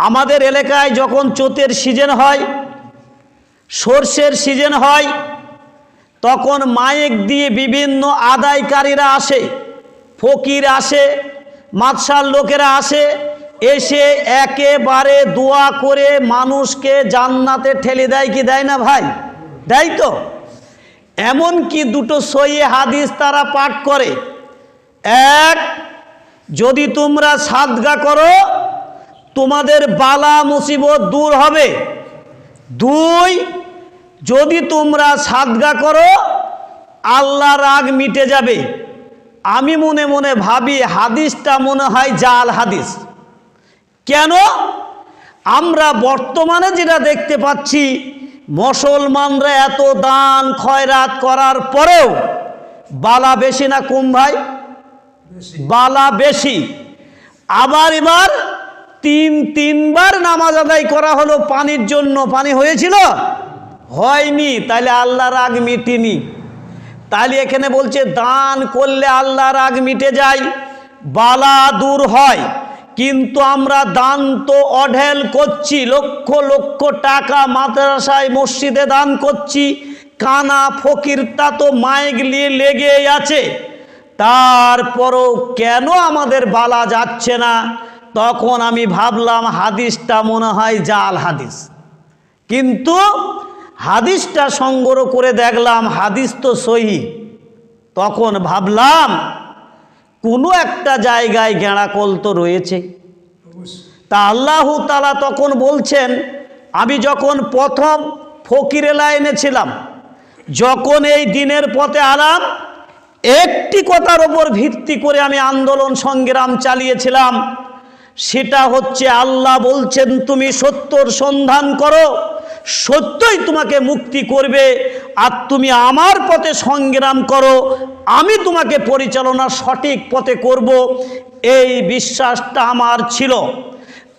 আমাদের এলাকায় যখন চোতের সিজন হয়, সর্ষের সিজন হয়, তখন মায়েক দিয়ে বিভিন্ন আদায়কারীরা আসে, ফকির আসে মাতসার লোকেরা আসে, এসে একেবারে দোয়া করে মানুষকে জান্নাতে ঠেলে দেয় কি দেয় না ভাই? দেয় তো। এমন কি দুটো সইয়ে হাদিস তারা পাঠ করে। এক, যদি তোমরা সাদগা করো তোমাদের বালা মুসিবত দূর হবে। দুই যদি তোমরা সাদগা করো আল্লাহ রাগ মিটে যাবে। আমি মনে মনে ভাবি হাদিসটা মনে হয় জাল হাদিস। কেন? আমরা বর্তমানে যেটা দেখতে পাচ্ছি মুসলমানরা এত দান খয়রাত করার পরেও বালা বেশি না কম ভাই? বালা বেশি। আবার এবার তিন, তিনবার নামাজ আদায় করা হলো পানির জন্য। পানি হয়েছিল? হয়নি। তাহলে আল্লাহর রাগ মিটিনি। তাহলে এখানে বলছে, দান করলে আল্লাহর রাগ মিটে যায়, বালা দূর হয়। কিন্তু আমরা দান তো অঢেল করছি, লক্ষ লক্ষ টাকা মাদ্রাসায় মসজিদে দান করছি, কানা ফকিরটা তো মাইক নিয়ে লেগে আছে। তারপরও কেন আমাদের বালা যাচ্ছে না? তখন আমি ভাবলাম, হাদিসটা মনে হয় জাল হাদিস। কিন্তু হাদিসটা সংগ্রহ করে দেখলাম, হাদিস তো সহি। তখন ভাবলাম, কোনো একটা জায়গায় গেঁড়াকল তো রয়েছে। তা আল্লাহ তালা তখন বলছেন, আমি যখন প্রথম ফকিরে লাইনে ছিলাম, যখন এই দিনের পথে আলাম, একটি কথার ওপর ভিত্তি করে আমি আন্দোলন সংগ্রাম চালিয়েছিলাম। সেটা হচ্ছে আল্লাহ বলছেন, তুমি সত্যর সন্ধান করো, সত্যই তোমাকে মুক্তি করবে, আর তুমি আমার পথে সংগ্রাম করো, আমি তোমাকে পরিচালনা সঠিক পথে করব। এই বিশ্বাসটা আমার ছিল।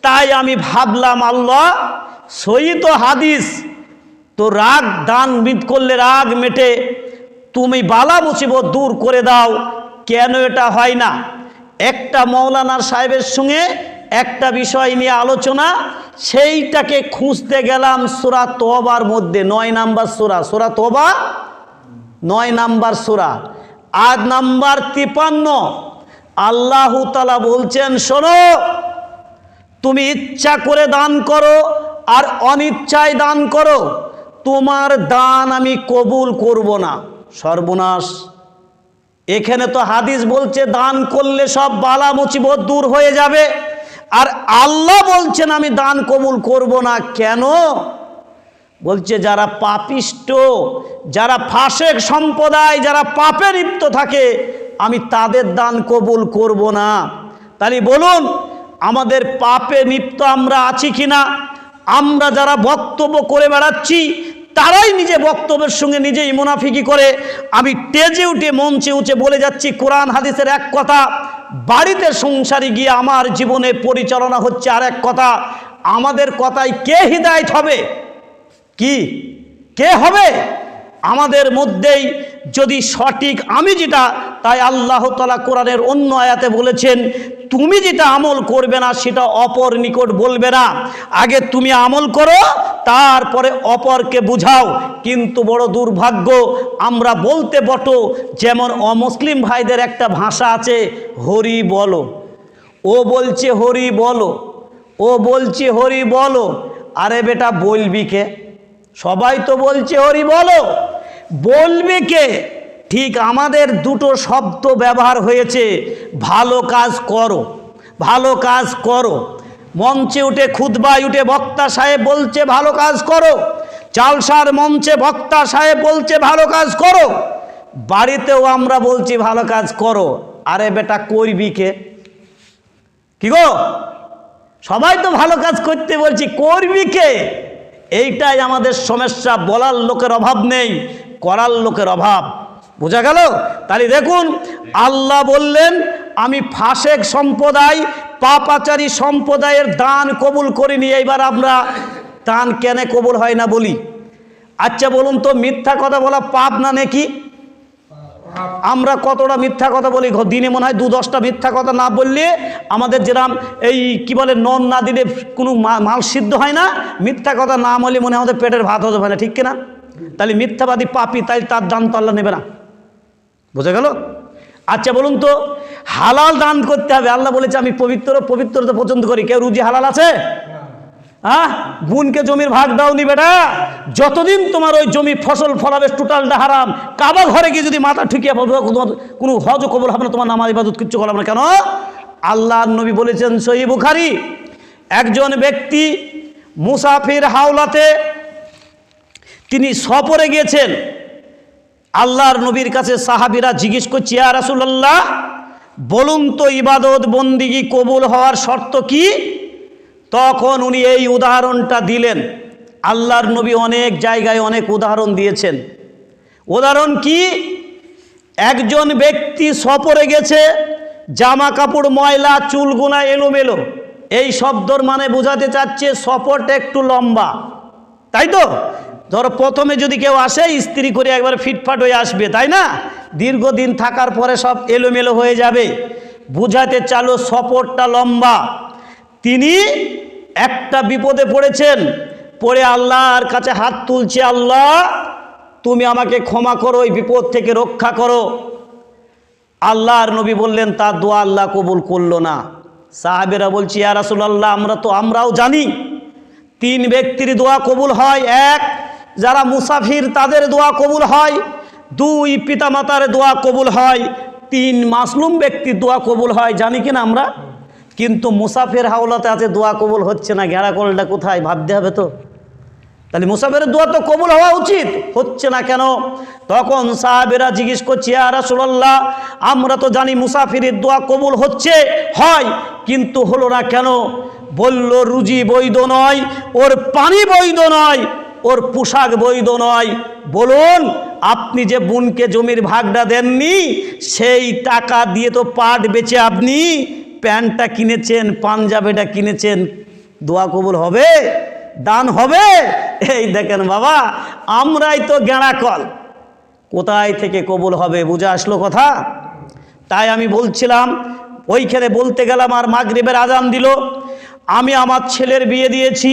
তাই আমি ভাবলাম, আল্লাহ সই তো হাদিস, তো রাগ দান মিট করলে রাগ মেটে, তুমি বালা মুসিবত দূর করে দাও। কেন এটা হয় না? একটা মৌলানার সাহেবের সঙ্গে একটা বিষয় নিয়ে আলোচনা, সেইটাকে খুঁজতে গেলাম সুরা তোবার মধ্যে, নয় নাম্বার সুরা। সুরা তোবা, নয় নাম্বার সুরা। আট নাম্বার তিপান্ন। আল্লাহ তালা বলছেন, শোনো, তুমি ইচ্ছা করে দান করো আর অনিচ্ছায় দান করো। তোমার দান আমি কবুল করব না। সর্বনাশ। এখানে তো হাদিস বলছে, দান করলে সব বালা মুচিবত দূর হয়ে যাবে। আর আল্লাহ বলছেন, আমি দান কবুল করব না। কেন? বলছে, যারা পাপিষ্ট, যারা ফাঁসেক সম্প্রদায়, যারা পাপে লিপ্ত থাকে, আমি তাদের দান কবুল করব না। তাহলে বলুন, আমাদের পাপে লিপ্ত আমরা আছি কিনা? আমরা যারা বক্তব্য করে বেড়াচ্ছি তারাই নিজে বক্তব্যের সঙ্গে নিজেই মুনাফিকি করে। আমি টেজে উঠে, মঞ্চে উঠে বলে যাচ্ছি, কোরআন হাদিসের এক কথা, বাড়িতে সংসারে গিয়ে আমার জীবনে পরিচালনা হচ্ছে আর এক কথা, আমাদের কথায় কে হৃদায়ত হবে? কি? কে হবে? আমাদের মধ্যেই যদি সঠিক আমি যেটা, তাই আল্লাহ তালা কোরআনের অন্য আয়াতে বলেছেন, তুমি যেটা আমল করবে না, সেটা অপর নিকট বলবে না। আগে তুমি আমল করো, তারপরে অপরকে বুঝাও। কিন্তু বড় দুর্ভাগ্য, আমরা বলতে বটো, যেমন অমুসলিম ভাইদের একটা ভাষা আছে, হরি বলো। ও বলছে হরি বলো। ও বলছে হরি বলো। আরে বেটা, বলবি কে? সবাই তো বলছে হরি বলো। বলবে কে? ঠিক আমাদের দুটো শব্দ ব্যবহার হয়েছে। ভালো কাজ করো, ভালো কাজ করো। মঞ্চে উঠে খুদবায় উঠে বক্তা সাহেব বলছে, ভালো কাজ করো। চালসার মঞ্চে বক্তা সাহেব বলছে, ভালো কাজ করো। বাড়িতেও আমরা বলছি, ভালো কাজ করো। আরে বেটা, করবি কে? কি গো? সবাই তো ভালো কাজ করতে বলছি, করবি কে? এইটাই আমাদের সমস্যা, বলার লোকের অভাব নেই। করার লোকের অভাব। বোঝা গেল? তাহলে দেখুন, আল্লাহ বললেন, আমি ফাঁসেক সম্প্রদায়, পাপাচারী সম্প্রদায়ের দান কবুল করিনি এইবার আমরা দান কেনে কবুল হয় না বলি? আচ্ছা বলুন তো, মিথ্যা কথা বলা পাপ না নাকি? আমরা কতটা মিথ্যা কথা বলি? দিনে মনে হয় দু দশটা মিথ্যা কথা না বললে আমাদের যেরাম এই কি বলে, নন না দিলে কোনো মাল সিদ্ধ হয় না। মিথ্যা কথা না বললে মনে আমাদের পেটের ভাত হতে হয় না ঠিক কিনা? তাহলে মিথ্যাবাদী পাপি তাই তার দান তো আল্লাহ নেবে না। বোঝা গেল? আচ্ছা বলুন তো হালাল দান করতে হবে। আল্লাহ বলেছে আমি পবিত্র পবিত্র তো পছন্দ করি। কেউ রুজি হালাল আছে? হ্যাঁ? বোনকে জমির ভাগ দাওনি বেটা। যতদিন তোমার ওই জমি ফসল ফলাবে টোটালটা হারাম কাবা ঘরে গিয়ে যদি মাথা ঠুকিয়ে পড়বে, তোমার কোনো হজ কবল হবে না তোমার নামাজ ইবাদত কিচ্ছু করা হবে না। কেন? আল্লাহ নবী বলেছেন সহি বুখারি। একজন ব্যক্তি মুসাফির হাওলাতে তিনি সফরে গিয়েছেন। আল্লাহর নবীর কাছে সাহাবিরা জিজ্ঞেস করছে আর রাসূলুল্লাহ, বলুন তো ইবাদত বন্দিগি কবুল হওয়ার শর্ত কি? তখন উনি এই উদাহরণটা দিলেন। আল্লাহর নবী অনেক জায়গায় অনেক উদাহরণ দিয়েছেন। উদাহরণ কি? একজন ব্যক্তি সফরে গেছে জামা কাপড় ময়লা, চুলগুনা এলোমেলো। এই শব্দর মানে বোঝাতে চাচ্ছে সফরটা একটু লম্বা। তাই তো? ধরো প্রথমে যদি কেউ আসে, স্ত্রী করে একবার ফিটফাট হয়ে আসবে, তাই না? দীর্ঘদিন থাকার পরে সব এলোমেলো হয়ে যাবে। বুঝাতে চালো সফরটা লম্বা। তিনি একটা বিপদে পড়েছেন। পড়ে আল্লাহর কাছে হাত তুলছে, আল্লাহ, তুমি আমাকে ক্ষমা করো ওই বিপদ থেকে রক্ষা করো। আল্লাহর নবী বললেন তার দোয়া আল্লাহ কবুল করল না। সাহাবেরা বলছি আর ইয়া রাসূলুল্লাহ, আমরা তো আমরাও জানি। তিন ব্যক্তির দোয়া কবুল হয়, এক যারা মুসাফির, তাদের দোয়া কবুল হয়। দুই পিতামাতার দোয়া কবুল হয়। তিন মাসলুম ব্যক্তির দোয়া কবুল হয়। জানি কিনা আমরা? কিন্তু মুসাফির হাওলাতে আছে, দোয়া কবুল হচ্ছে না। ঘেরা কলটা কোথায়? ভাবতে হবে তো। তাহলে মুসাফিরের দোয়া তো কবুল হওয়া উচিত। হচ্ছে না কেন? তখন সাহাবেরা জিজ্ঞেস করছে আর রাসূলুল্লাহ, আমরা তো জানি মুসাফিরের দোয়া কবুল হচ্ছে, হয়। কিন্তু হলো না কেন? বলল, রুজি বৈধ নয়, ওর পানি বৈধ নয়। ওর পোশাক বৈধ নয়। বলুন, আপনি যে বোনকে জমির ভাগটা দেননি, সেই টাকা দিয়ে তো পাট বেচে আপনি প্যান্টটা কিনেছেন, পাঞ্জাবিটা কিনেছেন। দোয়া কবুল হবে? দান হবে? এই দেখেন বাবা, আমরাই তো গেঁড়া কল কোথায় থেকে কবুল হবে, বুঝে আসলো কথা? তাই আমি বলছিলাম, ওইখানে বলতে গেলাম আর মাগরিবের আজান দিল। আমি আমার ছেলের বিয়ে দিয়েছি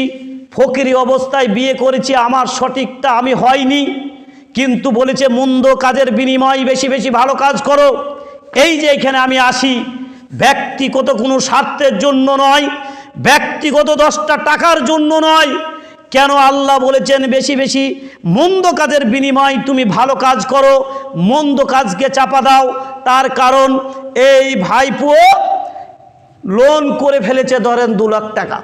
ফকিরি অবস্থায় বিয়ে করেছি, আমার সঠিকটা আমি হয়নি। কিন্তু বলেছে, মন্দ কাজের বিনিময় বেশি বেশি ভালো কাজ করো। এই যে এখানে আমি আসি, ব্যক্তিগত কোনো স্বার্থের জন্য নয়, ব্যক্তিগত দশটা টাকার জন্য নয়। কেন আল্লাহ বলেছেন, বেশি বেশি মন্দ কাজের বিনিময় তুমি ভালো কাজ করো, মন্দ কাজকে চাপা দাও। তার কারণ, এই ভাইপুও লোন করে ফেলেছে ধরেন দু লাখ টাকা।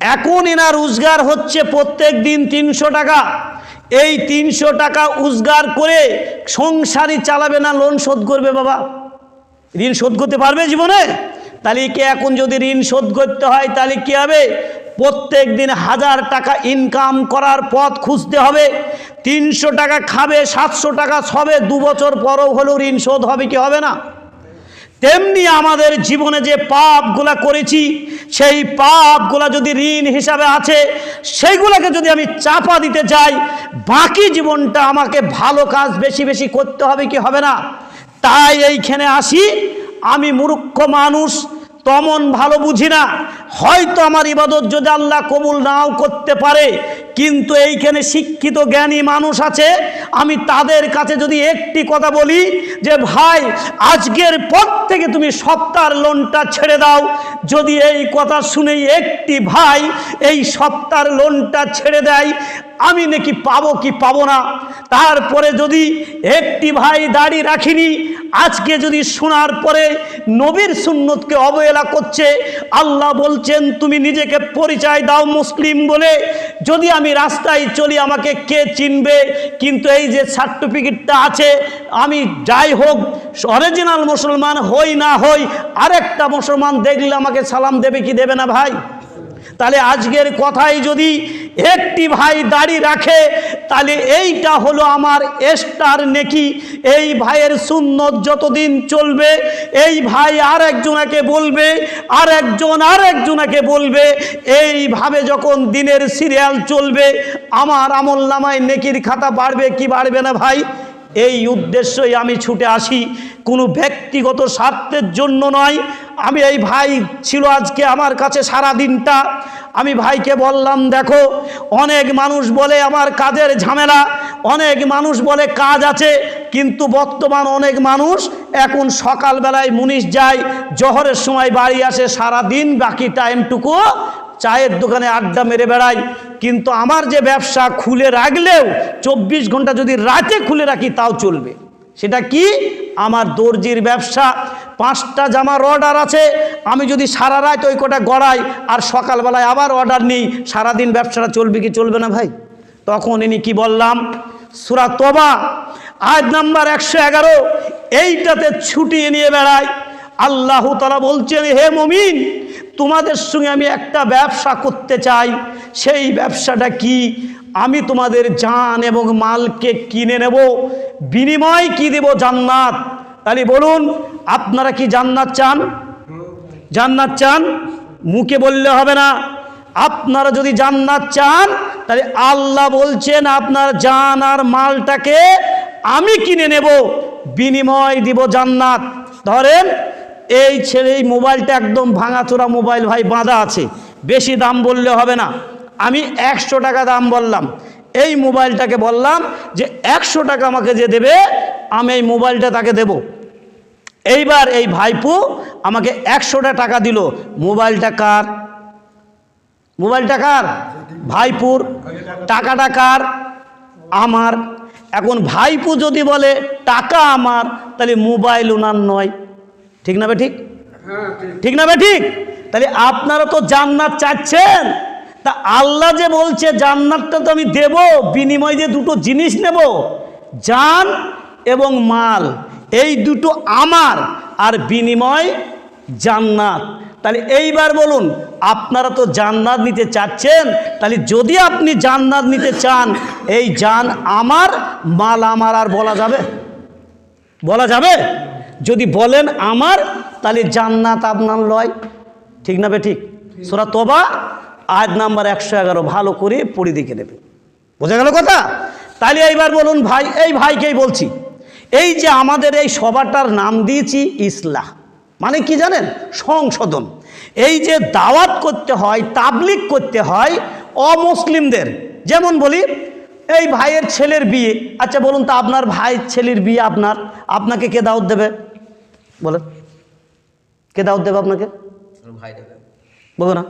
এখন এনার রোজগার হচ্ছে প্রত্যেক দিন তিনশো টাকা। এই তিনশো টাকা উজগার করে সংসারই চালাবে না, লোন শোধ করবে বাবা। ঋণ শোধ করতে পারবে জীবনে? তাহলে কি এখন যদি ঋণ শোধ করতে হয়, তাহলে কি হবে? প্রত্যেক দিন হাজার টাকা ইনকাম করার পথ খুঁজতে হবে। তিনশো টাকা খাবে, সাতশো টাকা সবে, দু বছর পরও হলেও ঋণ শোধ হবে কি হবে না? তেমনি আমাদের জীবনে যে পাপগুলা করেছি, সেই পাপগুলা যদি ঋণ হিসাবে আছে সেইগুলোকে যদি আমি চাপা দিতে চাই, বাকি জীবনটা আমাকে ভালো কাজ বেশি বেশি করতে হবে কি হবে না? তাই এইখানে আসি, আমি মূর্খ মানুষ, তমন ভালো বুঝি না। হয়তো আমার ইবাদত যদি আল্লাহ কবুল নাও করতে পারে কিন্তু এইখানে শিক্ষিত জ্ঞানী মানুষ আছে। আমি তাদের কাছে যদি একটি কথা বলি যে, ভাই, আজকের পর থেকে তুমি সপ্তাহের লোনটা ছেড়ে দাও। যদি এই কথা শুনেই একটি ভাই এই সপ্তাহের লোনটা ছেড়ে দেয়, আমি নাকি পাবো কি পাবো না? তারপরে যদি একটি ভাই দাড়ি রাখিনি, আজকে যদি শোনার পরে নবীর সুন্নতকে অবহেলা করছে, আল্লাহ বলছেন, তুমি নিজেকে পরিচয় দাও মুসলিম বলে। যদি আমি রাস্তায় চলি, আমাকে কে চিনবে? কিন্তু এই যে সার্টিফিকেটটা আছে, আমি যাই হোক অরিজিনাল মুসলমান হই না হই, আরেকটা মুসলমান দেখলে আমাকে সালাম দেবে কি দেবে না ভাই? তাহলে আজকের কথাই যদি একটি ভাই দাড়ি রাখে, তাহলে এইটা হলো আমার এস্টার নেকি। এই ভাইয়ের সুন্নত যতদিন চলবে, এই ভাই আর একজনাকে বলবে আর একজন আর একজনাকে বলবে। এইভাবে যখন দিনের সিরিয়াল চলবে, আমার আমল নামায় নেকির খাতা বাড়বে কি বাড়বে না ভাই? এই উদ্দেশ্যই আমি ছুটে আসি। কোনো ব্যক্তিগত স্বার্থের জন্য নয়। আমি এই ভাই ছিল আজকে আমার কাছে সারা দিনটা আমি ভাইকে বললাম, দেখো, অনেক মানুষ বলে আমার কাজের ঝামেলা, অনেক মানুষ বলে কাজ আছে, কিন্তু বর্তমান অনেক মানুষ এখন সকালবেলায় মুনিশ যায়, জহরের সময় বাড়ি আসে সারা দিন বাকি টাইমটুকু চায়ের দোকানে আড্ডা মেরে বেড়াই কিন্তু আমার যে ব্যবসা খুলে রাখলেও চব্বিশ ঘণ্টা যদি রাতে খুলে রাখি, তাও চলবে। সেটা কি? আমার দর্জির ব্যবসা। পাঁচটা জামার অর্ডার আছে। আমি যদি সারা রাত ওই কটা গড়াই আর সকালবেলায় আবার অর্ডার নিই, সারাদিন ব্যবসাটা চলবে কি চলবে না ভাই? তখন ইনি কি বললাম? সুরা তোবা আজ নাম্বার একশো এগারো, এইটাতে ছুটিয়ে নিয়ে বেড়াই। আল্লাহ তালা বলছেন, হে মমিন, তোমাদের সঙ্গে আমি একটা ব্যবসা করতে চাই। সেই ব্যবসাটা কি? আমি তোমাদের জান এবং মালকে কিনে নেব, বিনিময় কি দেব জান্নাত? তাহলে বলুন, আপনারা কি জান্নাত চান? জান্নাত চান? মুখে বললে হবে না। আপনারা যদি জান্নাত চান, তাহলে আল্লাহ বলছেন, আপনার জান আর মালটাকে আমি কিনে নেব, বিনিময় দিব জান্নাত। ধরেন, এই ছেলে এই মোবাইলটা একদম ভাঙাচোরা মোবাইল ভাই বাঁধা আছে, বেশি দাম বললে হবে না। আমি একশো টাকা দাম বললাম। এই মোবাইলটাকে বললাম যে একশো টাকা আমাকে যে দেবে আমি এই মোবাইলটা তাকে দেবো। এইবার এই ভাইপু আমাকে একশোটা টাকা দিল। মোবাইলটা কার? মোবাইলটা কার? ভাইপুর। টাকাটা কার? আমার। এখন ভাইপু যদি বলে টাকা আমার তাহলে মোবাইল ওনার নয়। ঠিক না বে ঠিক? ঠিক না বে ঠিক? তাহলে আপনারা তো জান্নাত চাচ্ছেন। তা আল্লাহ যে বলছে, জান্নাতটা তো আমি দেব, বিনিময় যে দুটো জিনিস নেব, জান এবং মাল, এই দুটো আমার, আর বিনিময় জান্নাত। তাহলে এইবার বলুন, আপনারা তো জান্নাত নিতে চাচ্ছেন, তাহলে যদি আপনি জান্নাত নিতে চান, এই জান আমার, মাল আমার, আর বলা যাবে? বলা যাবে? যদি বলেন আমার, তাহলে জান্নাত আপনার লয়। ঠিক না বে ঠিক? সোরা তোবা আজ নাম্বার একশো এগারো ভালো করে পড়ি দেখে নেবে। বোঝা গেল কথা? তাহলে এইবার বলুন ভাই এই ভাইকেই বলছি এই যে আমাদের এই সভাটার নাম দিয়েছি ইসলাহ মানে কি জানেন? সংশোধন। এই যে দাওয়াত করতে হয় তাবলিক করতে হয় অমুসলিমদের যেমন বলি এই ভাইয়ের ছেলের বিয়ে আচ্ছা বলুন তো আপনার ভাইয়ের ছেলের বিয়ে আপনার আপনাকে কে দাওয়াত দেবে? বলেন। কে দাওয়াত দেবে আপনাকে? ভাই দেবে। বলো না।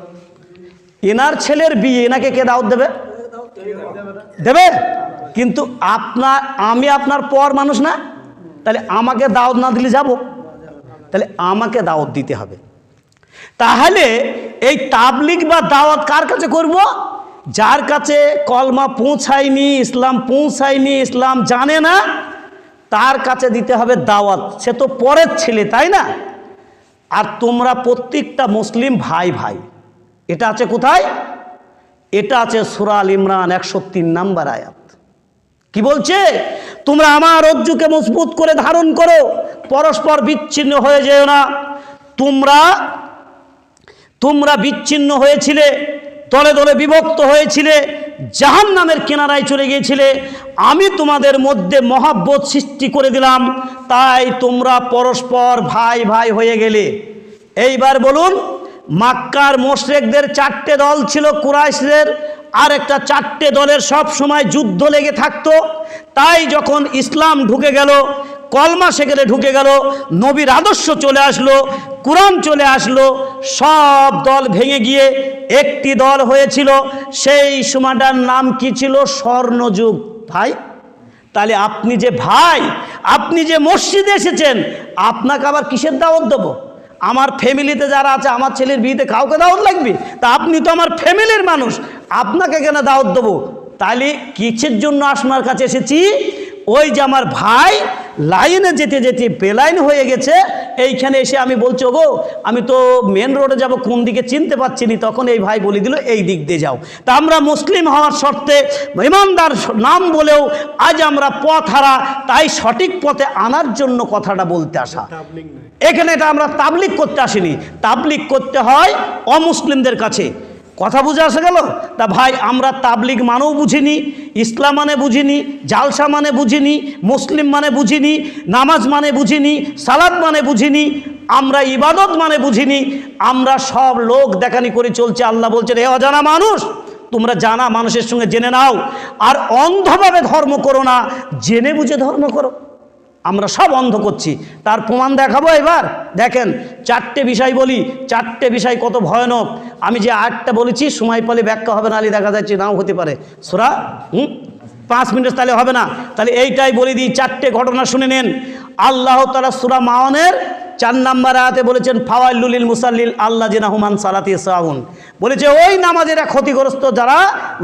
এনার ছেলের বিয়ে, এনাকে কে দাওয়াত দেবে? দেবে? কিন্তু আপনার, আমি আপনার পর মানুষ না। তাহলে আমাকে দাওয়াত না দিলে যাব। তাহলে আমাকে দাওয়াত দিতে হবে। তাহলে এই তাবলিক বা দাওয়াত কার কাছে করব? যার কাছে কলমা পৌঁছায়নি, ইসলাম পৌঁছায়নি, ইসলাম জানে না, তার কাছে দিতে হবে দাওয়াত। সে তো পরের ছেলে, তাই না? আর তোমরা প্রত্যেকটা মুসলিম ভাই ভাই। এটা আছে কোথায়? এটা আছে সুরাল ইমরান একশো তিন নাম্বার আয়াত। কি বলছে? তোমরা আমার রজ্জুকে মজবুত করে ধারণ করো, পরস্পর বিচ্ছিন্ন হয়ে যেও না। তোমরা তোমরা বিচ্ছিন্ন হয়েছিলে, দলে দলে বিভক্ত হয়েছিলে জাহান নামের কেনারায় চলে গিয়েছিলে। আমি তোমাদের মধ্যে মহাব্বত সৃষ্টি করে দিলাম, তাই তোমরা পরস্পর ভাই ভাই হয়ে গেলে। এইবার বলুন মাক্কার মোশরেকদের চারটে দল ছিল কুরাইশদের, আর একটা চারটে দলের সব সময় যুদ্ধ লেগে থাকতো। তাই যখন ইসলাম ঢুকে গেল, কলমা সেখানে ঢুকে গেল, নবীর আদর্শ চলে আসলো, কোরআন চলে আসলো, সব দল ভেঙে গিয়ে একটি দল হয়েছিল। সেই সময়টার নাম কি ছিল? স্বর্ণযুগ। ভাই, তাহলে আপনি যে ভাই, আপনি যে মসজিদে এসেছেন, আপনাকে আবার কিসের দাওয়াত দেবো? আমার ফ্যামিলিতে যারা আছে, আমার ছেলের বিয়েতে কাউকে দাওয়াত লাগবে? তা আপনি তো আমার ফ্যামিলির মানুষ। আপনাকে কেন দাওয়াত দেবো? তাহলে কিসের জন্য আসমার কাছে এসেছি? ওই যে আমার ভাই লাইনে যেতে যেতে বেলাইন হয়ে গেছে এইখানে এসে আমি বলছি গো আমি তো মেন রোডে যাব কোন দিকে চিনতে পারছি নি? তখন এই ভাই বলে দিল এই দিক দিয়ে যাও। তা আমরা মুসলিম হওয়ার শর্তে ইমানদার নাম বলেও আজ আমরা পথ হারা তাই সঠিক পথে আনার জন্য কথাটা বলতে আসা। এখানে এটা আমরা তাবলিক করতে আসিনি। তাবলিক করতে হয় অমুসলিমদের কাছে। কথা বুঝে আসা গেল? তা ভাই, আমরা তাবলিগ মানেও বুঝিনি, ইসলাম মানে বুঝিনি, জালসা মানে বুঝিনি, মুসলিম মানে বুঝিনি, নামাজ মানে বুঝিনি সালাদ মানে বুঝিনি, আমরা ইবাদত মানে বুঝিনি, আমরা সব লোক দেখানি করে চলছে। আল্লাহ বলছেন, এ অজানা মানুষ, তোমরা জানা মানুষের সঙ্গে জেনে নাও। আর অন্ধভাবে ধর্ম করো না, জেনে বুঝে ধর্ম করো। আমরা সব অন্ধ করছি। তার প্রমাণ দেখাবো এবার। দেখেন, চারটে বিষয় বলি, চারটে বিষয় কত ভয়ানক। আমি যে আটটা বলেছি, সময় পেলে ব্যাখ্যা হবে না আলি দেখা যাচ্ছে নাও হতে পারে। সোরা, হুম? পাঁচ মিনিট তাহলে হবে না। তাহলে এইটাই বলে দিই, চারটে ঘটনা শুনে নেন। আল্লাহ তালা সুরা মাওয়ানের চার নাম্বার আয়াতে বলেছেন ফাওয়াল্লুলিল মুসাল্লিল আল্লাহ জিনা হুমান সালাতি সাহুন বলেছে, ওই নামাজেরা ক্ষতিগ্রস্ত যারা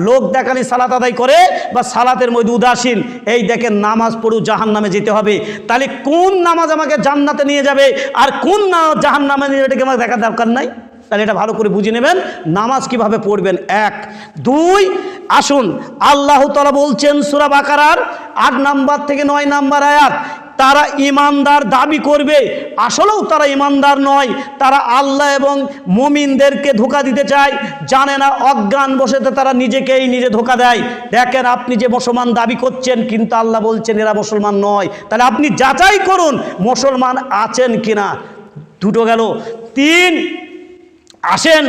লোক দেখানি সালাত আদায় করে বা সালাতের মধ্যে উদাসীন, এই দেখেন নামাজ পড়ু জাহান নামে যেতে হবে। তাহলে কোন নামাজ আমাকে জান্নাতে নিয়ে যাবে আর কোন জাহান নামে নিয়ে এটাকে আমাকে দেখার দরকার নাই? তাহলে এটা ভালো করে বুঝে নেবেন, নামাজ কীভাবে পড়বেন। এক। দুই, আসুন, আল্লাহ তালা বলছেন সুরা বাকারার আট নাম্বার থেকে নয় নাম্বার আয়াত তারা ইমানদার দাবি করবে। আসলেও তারা ইমানদার নয়। তারা আল্লাহ এবং মমিনদেরকে ধোকা দিতে চায়। জানে না, অজ্ঞান বসেতে তারা নিজেকেই নিজে ধোকা দেয়। দেখেন আপনি যে মুসলমান দাবি করছেন, কিন্তু আল্লাহ বলছেন, এরা মুসলমান নয়। তাহলে আপনি যাচাই করুন, মুসলমান আছেন কিনা। দুটো গেল। তিন আসেন,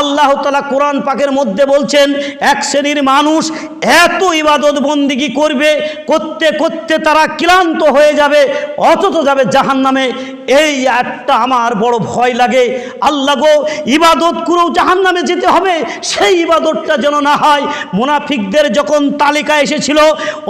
আল্লাহ তালা কোরআন পাকের মধ্যে বলছেন, এক শ্রেণির মানুষ এত ইবাদত বন্দিগি করবে, করতে করতে তারা ক্লান্ত হয়ে যাবে, অথচ যাবে জাহান নামে এই একটা আমার বড় ভয় লাগে। আল্লাহ গো, ইবাদত করেও জাহান নামে যেতে হবে, সেই ইবাদতটা যেন না হয়। মুনাফিকদের যখন তালিকা এসেছিল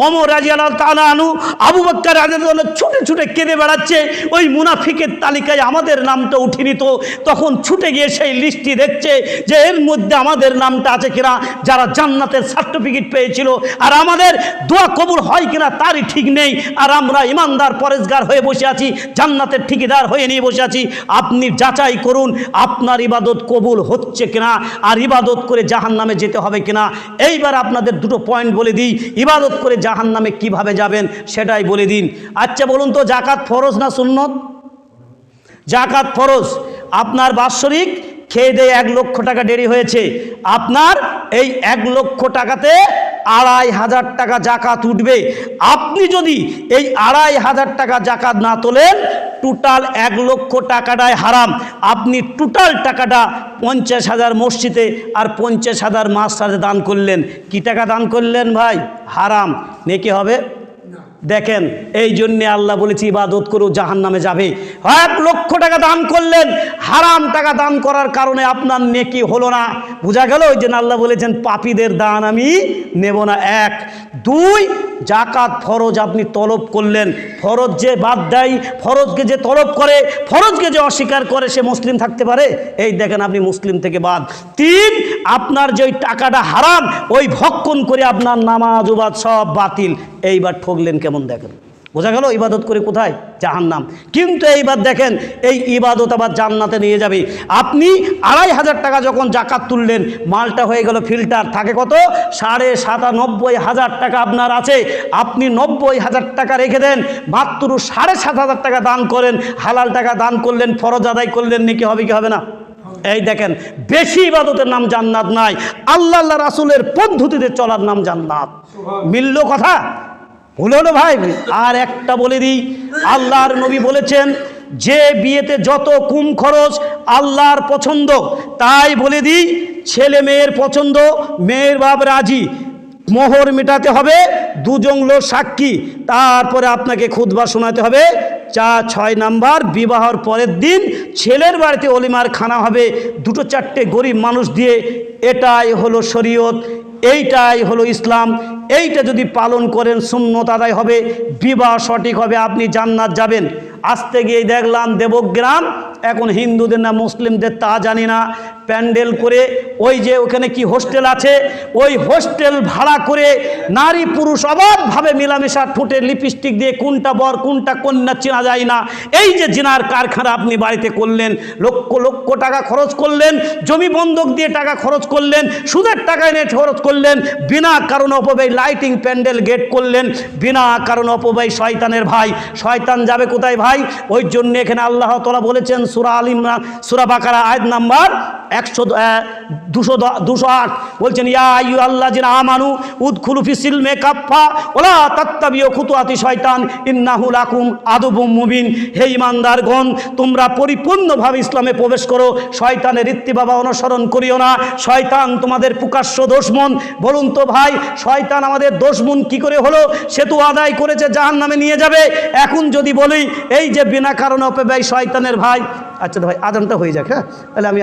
অমর রাজিয়াল তালানু আবু বাক্কার রাজিয়াল ছুটে ছুটে কেঁদে বেড়াচ্ছে। ওই মুনাফিকের তালিকায় আমাদের নামটা উঠে নিত তখন ছুটে গিয়ে সেই লিস্টটি দেখছে যে এর মধ্যে আমাদের নামটা আছে কিনা, যারা জান্নাতের সার্টিফিকেট পেয়েছিল। আর আমাদের দোয়া কবুল হয় কিনা তারই ঠিক নেই। আর আমরা ইমানদার, পরেশগার হয়ে বসে আছি, জান্নাতের ঠিকিদার হয়ে নিয়ে বসে আছি। আপনি যাচাই করুন, আপনার ইবাদত কবুল হচ্ছে কিনা, আর ইবাদত করে জাহান নামে যেতে হবে কিনা। এইবার আপনাদের দুটো পয়েন্ট বলে দিই, ইবাদত করে জাহান নামে কীভাবে যাবেন সেটাই বলে দিন। আচ্ছা বলুন তো, জাকাত ফরজ না সুন্নত? জাকাত ফরজ। আপনার বাৎসরিক খেয়ে দিয়ে এক লক্ষ টাকা দেরি হয়েছে। আপনার এই এক লক্ষ টাকাতে আড়াই হাজার টাকা জাকাত উঠবে। আপনি যদি এই আড়াই হাজার টাকা জাকাত না তোলেন, টোটাল এক লক্ষ টাকাটাই হারাম। আপনি টোটাল টাকাটা পঞ্চাশ হাজার মসজিদে আর পঞ্চাশ হাজার মাস সাথে দান করলেন। কি টাকা দান করলেন ভাই? হারাম। নেকি হবে? দেখেন, এই জন্যে আল্লাহ বলেছি, ইবাদত করো জাহান নামে যাবে। এক লক্ষ টাকা দান করলেন, হারাম টাকা দান করার কারণে আপনার নেকি হলো না। বোঝা গেল? ওই জন্য আল্লাহ বলেছেন, পাপীদের দান আমি নেব না। এক। দুই জাকাত ফরজ আপনি তলব করলেন। ফরজ যে বাদ দেয়, ফরজকে যে তলব করে, ফরজকে যে অস্বীকার করে, সে মুসলিম থাকতে পারে? এই দেখেন, আপনি মুসলিম থেকে বাদ। তিন, আপনার যে ওই টাকাটা হারাম, ওই ভক্ষণ করে আপনার নামাজ উবাদ সব বাতিল। এইবার ঠকলেন কেমন? দেখেন। বোঝা গেল ইবাদত করে কোথায়? জাহান্নাম। কিন্তু এইবার দেখেন এই ইবাদত আবার জান্নাতে নিয়ে যাবে। আপনি আড়াই হাজার টাকা যখন জাকাত তুললেন মালটা হয়ে গেল ফিল্টার। থাকে কত? সাড়ে সাতানব্বই হাজার টাকা আপনার আছে। আপনি নব্বই হাজার টাকা রেখে দেন মাত্র সাড়ে সাত হাজার টাকা দান করেন। হালাল টাকা দান করলেন ফরজ আদায় করলেন নাকি হবে কি হবে না? এই দেখেন বেশি ইবাদতের নাম জান্নাত নাই। আল্লাহ রাসুলের পদ্ধতিতে চলার নাম জান্নাত। মিলল কথা? ভুল হলো ভাই, আর একটা বলে দিই, আল্লাহর নবী বলেছেন, যে বিয়েতে যত কুম খরচ আল্লাহর পছন্দ, তাই বলে দিই, ছেলে মেয়ের পছন্দ, মেয়ের বাপ রাজি। মোহর মেটাতে হবে, দুজন লোক সাক্ষী। তারপরে আপনাকে খুদবা শোনাতে হবে চা ছয় নাম্বার বিবাহর পরের দিন ছেলের বাড়িতে অলিমার খানা হবে। দুটো চারটে গরিব মানুষ দিয়ে, এটাই হলো শরীয়ত। এইটাই হলো ইসলাম। এইটা যদি পালন করেন, সুন্নত আদায় হবে, বিবাহ সঠিক হবে, আপনি জান্নাত যাবেন। আসতে গিয়ে দেখলাম দেবগ্রাম এখন হিন্দুদের না মুসলিমদের তা জানি না। প্যান্ডেল করে ওই যে ওখানে কি হোস্টেল আছে, ওই হোস্টেল ভাড়া করে নারী পুরুষ অবাধভাবে মেলামেশা ঠোঁটে লিপস্টিক দিয়ে কোনটা বর, কোনটা কন্যা চেনা যায় না। এই যে জিনার কারখানা আপনি বাড়িতে করলেন, লক্ষ লক্ষ টাকা খরচ করলেন, জমি বন্ধক দিয়ে টাকা খরচ করলেন, সুদের টাকা এনে খরচ করলেন, বিনা কারণ অপব্যয় লাইটিং প্যান্ডেল গেট করলেন, বিনা কারণ অপব্যয় শয়তানের ভাই। শয়তান যাবে কোথায় ভাই? ওই জন্য এখানে আল্লাহ তোলা বলেছেন সুরা আলিমরান সুরা বাকারা আয়াত নাম্বার একশো দুশো দুশো আট। বলছেন, ইয়া আল্লাহ জিন আমানু উদখুলু ফিসিল মে কাপ্পা ওলা তাত্তাবিও খুতুয়াতি শয়তান ইন্নাহু লাকুম আদবুম মুবিন। হে ইমানদারগণ, তোমরা পরিপূর্ণভাবে ইসলামে প্রবেশ করো, শয়তানের বাবা অনুসরণ করিও না। শয়তান তোমাদের প্রকাশ্য দোষমন। বলুন তো ভাই, শয়তান আমাদের দোষমন কি করে হলো? সে তো আদায় করেছে জাহান নামে নিয়ে যাবে। এখন যদি বলি, এই যে বিনা কারণে অপব্যয় শয়তানের ভাই আচ্ছা ভাই, আদানটা হয়ে যাক হ্যাঁ? তাহলে আমি